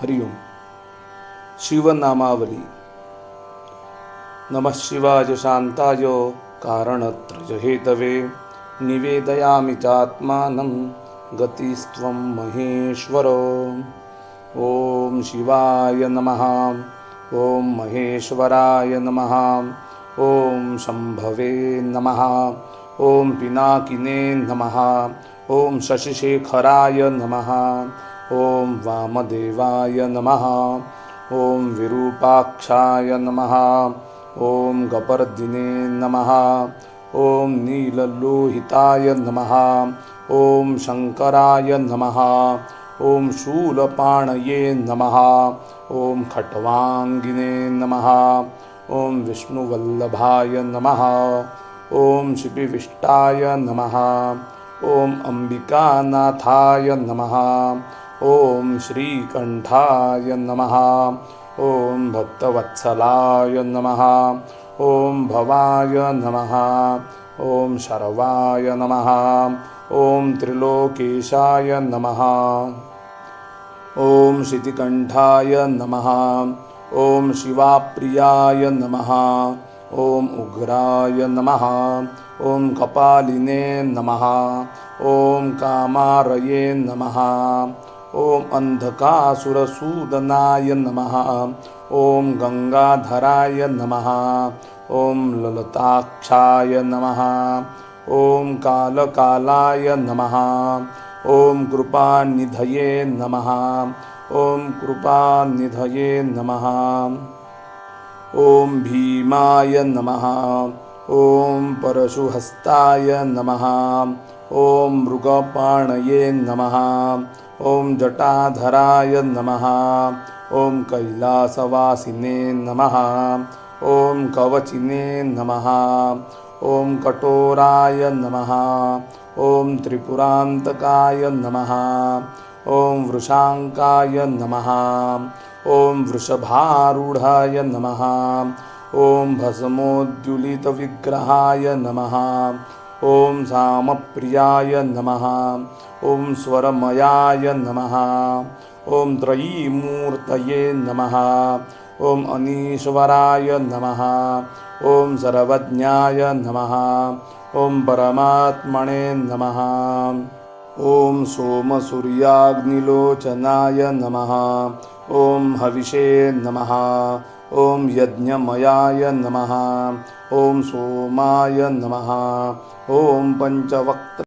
हरिओम। शिवनामावली। नमः शिवाय शान्ताय कारणत्रयहेतवे। निवेदयामि चात्मानं गतिस्त्वं महेश्वरो। ॐ शिवाय नमः। ॐ महेश्वराय नमः। ॐ शम्भवे नमः। ॐ पिनाकिने नमः। ॐ शशिशेखराय नमः ॐ वामदेवाय नमः। ॐ विरूपाक्षाय नमः। ॐ गपर्दिने नमः। ॐ नीललोहिताय नमः। ॐ शङ्कराय नमः। ॐ शूलपाणये नमः। ॐ खट्वाङ्गिने नमः। ॐ विष्णुवल्लभाय नमः। ॐ शिपिविष्टाय नमः। ॐ अम्बिकानाथाय नमः। ॐ श्रीकण्ठाय नमः। ॐ भक्तवत्सलाय नमः। ॐ भवाय नमः। ॐ शर्वाय नमः। ॐ त्रिलोकेशाय नमः। ॐ शितिकण्ठाय नमः। ॐ शिवाप्रियाय नमः। ॐ उग्राय नमः। ॐ कपालिने नमः। ॐ कामारये नमः ॐ अन्धकासुरसूदनाय नमः। ॐ गङ्गाधराय नमः। ॐ ललताक्षाय नमः। ॐ कालकालाय नमः। ॐ कृपानिधये नमः। ॐ कृपानिधये नमः। ॐ भीमाय नमः। ॐ परशुहस्ताय नमः ॐ मृगपाणये नमः। ॐ जटाधराय नमः। ॐ कैलासवासिने नमः। ॐ कवचिने नमः। ॐ कठोराय नमः। ॐ त्रिपुरान्तकाय नमः। ॐ वृषाङ्काय नमः। ॐ वृषभारूढाय नमः। ॐ भस्मोद्युलितविग्रहाय नमः ॐ सामप्रियाय नमः। ॐ स्वरमयाय नमः। ॐ त्रयीमूर्तये नमः। ॐ अनीश्वराय नमः। ॐ सर्वज्ञाय नमः। ॐ परमात्मने नमः। ॐ सोमसूर्याग्निलोचनाय नमः। ॐ हविषे नमः ॐ यज्ञमयाय नमः ॐ सोमाय नमः ॐ पञ्चवक्त्र